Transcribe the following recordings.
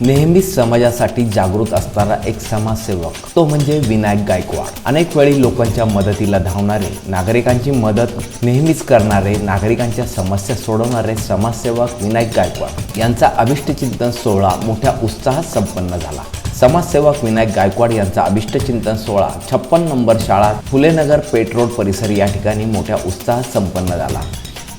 नेहमीच समाजासाठी जागृत असणारा एक समाजसेवक तो म्हणजे विनायक गायकवाड. अनेक वेळी लोकांच्या मदतीला धावणारे नागरिकांची मदत नेहमीच करणारे नागरिकांच्या समस्या सोडवणारे समाजसेवक विनायक गायकवाड. यांचा अभिष्टचिंतन सोहळा मोठ्या उत्साहात संपन्न झाला. समाजसेवक विनायक गायकवाड यांचा अभिष्टचिंतन सोहळा छप्पन नंबर शाळा फुलेनगर पेट रोड परिसर या ठिकाणी मोठ्या उत्साहात संपन्न झाला.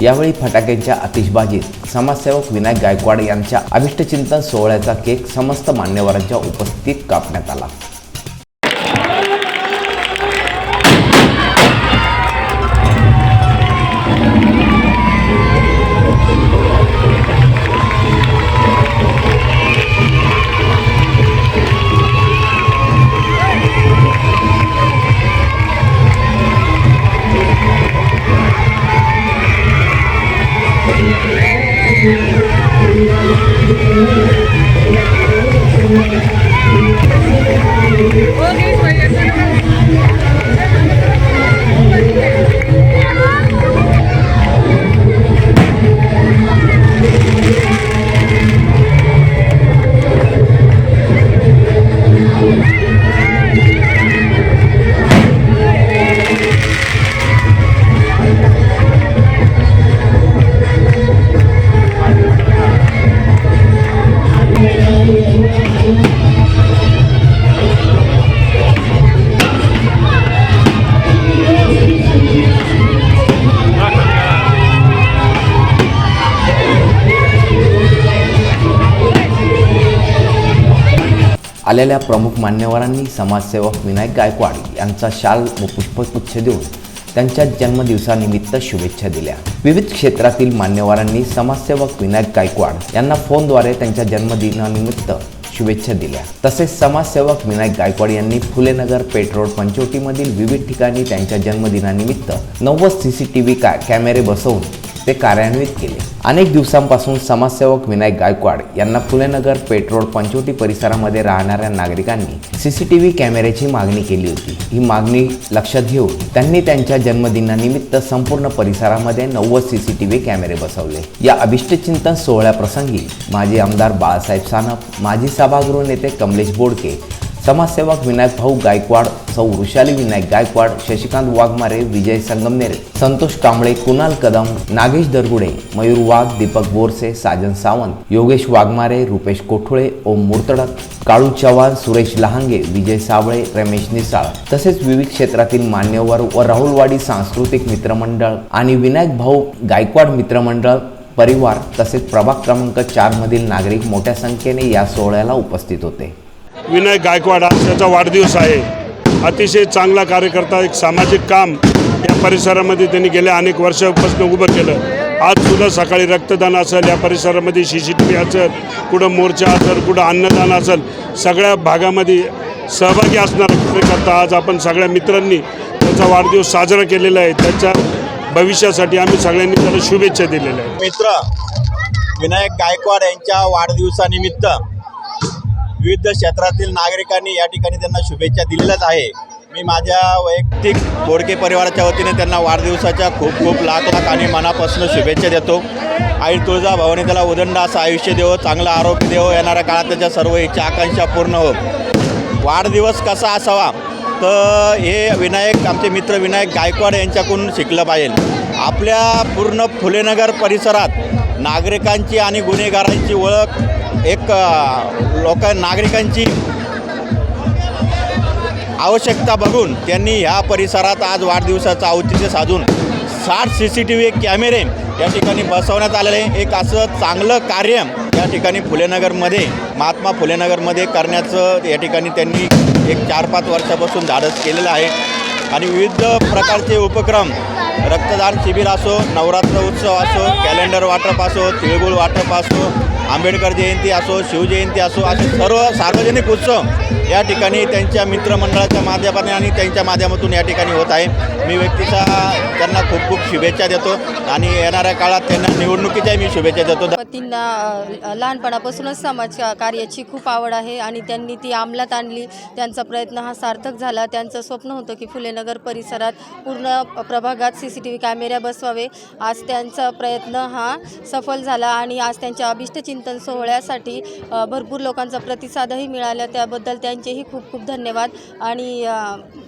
यावेळी फटाक्यांच्या आतिषबाजीत समाजसेवक विनायक गायकवाड यांच्या अभिष्टचिंतन सोहळ्याचा केक समस्त मान्यवरांच्या उपस्थितीत कापण्यात आला. Thank you. आलेल्या प्रमुख मान्यवरांनी समाजसेवक विनायक गायकवाड यांचा शाल व पुष्पगुच्छ देऊन त्यांच्या जन्मदिवसानिमित्त शुभेच्छा दिल्या. विविध क्षेत्रातील मान्यवरांनी समाजसेवक विनायक गायकवाड यांना फोनद्वारे त्यांच्या जन्मदिनानिमित्त शुभेच्छा दिल्या. तसेच समाजसेवक विनायक गायकवाड यांनी फुलेनगर पेट्रोल रोड पंचवटीमधील विविध ठिकाणी त्यांच्या जन्मदिनानिमित्त नव्वद सी सी टी व्ही कॅमेरे बसवून ते कार्यान्वित केले. अनेक दिवसांपासून समाजसेवक विनायक गायकवाड यांना फुलेनगर पेट्रोल पंचवटी परिसरामध्ये राहणाऱ्या नागरिकांनी सी सी टी व्ही कॅमेऱ्याची मागणी केली होती. ही मागणी लक्षात घेऊन त्यांनी त्यांच्या जन्मदिनानिमित्त संपूर्ण परिसरामध्ये नव्वद सी सी टी व्ही कॅमेरे बसवले. या अभिष्टचिंतन सोहळ्याप्रसंगी माजी आमदार बाळासाहेब सानप माजी सभागृह नेते कमलेश बोडके समाजसेवक विनायक भाऊ गायकवाड सौ वृषाली विनायक गायकवाड शशिकांत वाघमारे विजय संगमनेर संतोष कांबळे कुणाल कदम नागेश दरगुडे मयूर वाघ दीपक बोरसे साजन सावंत योगेश वाघमारे रुपेश कोठुळे ओम मुर्तडक काळू चव्हाण सुरेश लहांगे विजय साबळे रमेश निसाळ. तसेच विविध क्षेत्रातील मान्यवर व राहुलवाडी सांस्कृतिक मित्रमंडळ आणि विनायक भाऊ गायकवाड मित्रमंडळ परिवार तसेच प्रभाग क्रमांक चार मधील नागरिक मोठ्या संख्येने या सोहळ्याला उपस्थित होते. विनायक गायकवाड आज त्याचा वाढदिवस आहे. अतिशय चांगला कार्यकर्ता एक सामाजिक काम या परिसरामध्ये त्यांनी गेल्या अनेक वर्षापासून उभं केलं. आज सुद्धा सकाळी रक्तदान असेल या परिसरामध्ये सी सी टी व्ही असेल कुठं मोर्चा असेल कुठं अन्नदान असेल सगळ्या भागामध्ये सहभागी असणारा कार्यकर्ता आज आपण सगळ्या मित्रांनी त्याचा वाढदिवस साजरा केलेला आहे. त्याच्या भविष्यासाठी आम्ही सगळ्यांनी त्याला शुभेच्छा दिलेल्या आहेत. मित्र विनायक गायकवाड यांच्या वाढदिवसानिमित्त विविध क्षेत्रातील नागरिकांनी या ठिकाणी त्यांना शुभेच्छा दिलेल्याच आहे. मी माझ्या वैयक्तिक बोडके परिवाराच्या वतीने त्यांना वाढदिवसाच्या खूप खूप लाख लाख आणि मनापासून शुभेच्छा देतो. आई तुळजा भवानी त्याला उदंड असं आयुष्य देव चांगलं आरोग्य देव येणाऱ्या काळात त्याच्या सर्व इच्छा आकांक्षा पूर्ण हो. वाढदिवस कसा असावा? तर हे विनायक आमचे मित्र विनायक गायकवाड यांच्याकडून शिकलं पाहिजे. आपल्या पूर्ण फुलेनगर परिसरात नागरिकांची आणि गुन्हेगारांची ओळख एक लोक नागरिकांची आवश्यकता बघून त्यांनी ह्या परिसरात आज वाढदिवसाचं औचित्य साधून साठ सी सी टी व्ही कॅमेरे या ठिकाणी बसवण्यात आलेले आहे. एक असं चांगलं कार्य या ठिकाणी फुलेनगरमध्ये महात्मा फुलेनगरमध्ये करण्याचं या ठिकाणी त्यांनी एक चार पाच वर्षापासून धाडस केलेलं आहे आणि विविध प्रकारचे उपक्रम. रक्तदान शिबिर असो नवरात्र उत्सव असो कॅलेंडर वाटप असो तिळगुळ वाटप असो आंबेडकर जयंती असो शिवजयंती असो असे सर्व सार्वजनिक उत्सव या ठिकाणी त्यांच्या मित्रमंडळाच्या माध्यमाने आणि त्यांच्या माध्यमातून या ठिकाणी होत आहे. मी व्यक्तीचा त्यांना खूप खूप शुभेच्छा देतो आणि येणाऱ्या काळात त्यांना निवडणुकीच्याही मी शुभेच्छा देतो. पतींना लहानपणापासूनच समाज कार्याची खूप आवड आहे आणि त्यांनी ती अंमलात आणली. त्यांचा प्रयत्न हा सार्थक झाला. त्यांचं स्वप्न होतं की फुलेनगर परिसरात पूर्ण प्रभागात सी सी टी व्ही कॅमेऱ्या बसवावे. आज त्यांचा प्रयत्न हा सफल झाला आणि आज त्यांच्या अभिष्टचिंतन चिंतन सोहळ्यासाठी भरपूर लोकांचा प्रतिसादही मिळाला. त्याबद्दल त्यांचेही खूप खूप धन्यवाद आणि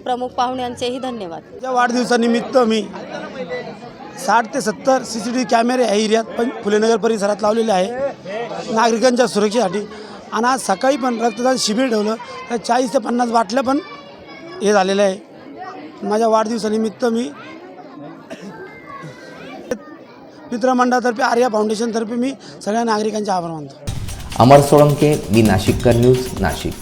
प्रमुख पाहुण्यांचेही धन्यवाद. या वाढदिवसानिमित्त मी साठ ते सत्तर सी सी टी व्ही कॅमेरे या एरियात पण फुलेनगर परिसरात लावलेले आहे. नागरिकांच्या सुरक्षेसाठी. आणि आज सकाळी पण रक्तदान शिबिर ठेवलं. तर चाळीस ते पन्नास बाटल्या पण हे झालेलं आहे. माझ्या वाढदिवसानिमित्त मी मित्रमंडळातर्फे आर्या फाउंडेशनतर्फे मी सगळ्या नागरिकांचे आभार मानतो. Amar Solanke B Nashikkar news Nashik.